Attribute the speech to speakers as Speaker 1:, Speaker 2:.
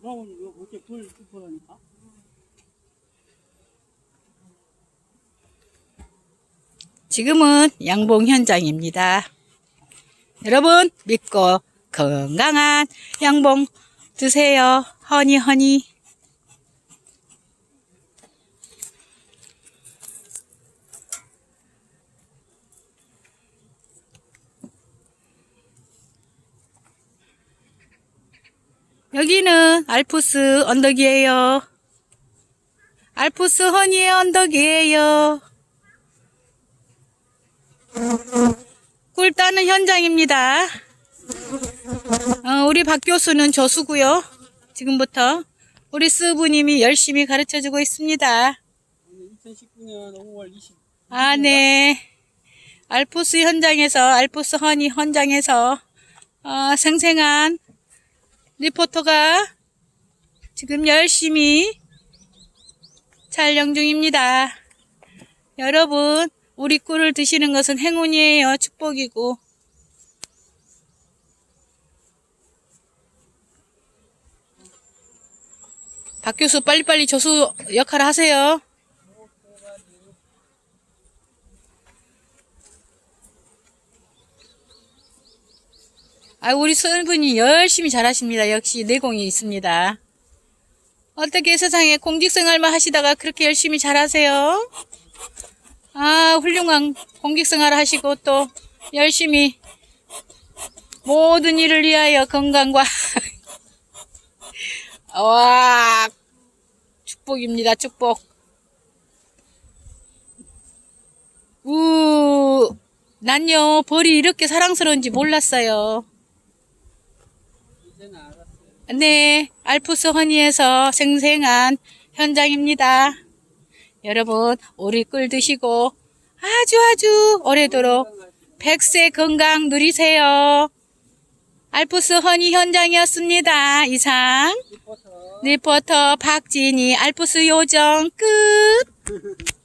Speaker 1: 그러면 이거 어째 불 끄라니까?
Speaker 2: 지금은 양봉 현장입니다. 여러분 믿고 건강한 양봉 드세요. 허니 허니. 여기는 알프스 언덕이에요. 알프스 허니의 언덕이에요. 꿀 따는 현장입니다. 어, 우리 박 교수는 저수고요. 지금부터 우리 스부님이 열심히 가르쳐주고 있습니다.
Speaker 1: 오늘 2019년 5월 20.
Speaker 2: 아, 네. 알프스 현장에서, 알프스 허니 현장에서, 어, 생생한 리포터가 지금 열심히 촬영 중입니다. 여러분, 우리 꿀을 드시는 것은 행운이에요. 축복이고. 박 교수 빨리빨리 조수 역할 하세요. 아, 우리 선분이 열심히 잘하십니다. 역시 내공이 있습니다. 어떻게 세상에 공직생활만 하시다가 그렇게 열심히 잘하세요? 아, 훌륭한 공직생활 하시고 또 열심히 모든 일을 위하여 건강과 와 축복입니다. 축복. 우 난요 벌이 이렇게 사랑스러운지 몰랐어요. 네, 알프스 허니에서 생생한 현장입니다. 여러분, 오리 꿀 드시고 아주 아주 오래도록 백세 건강 누리세요. 알프스 허니 현장이었습니다. 이상. 리포터 박진희 알프스 요정 끝.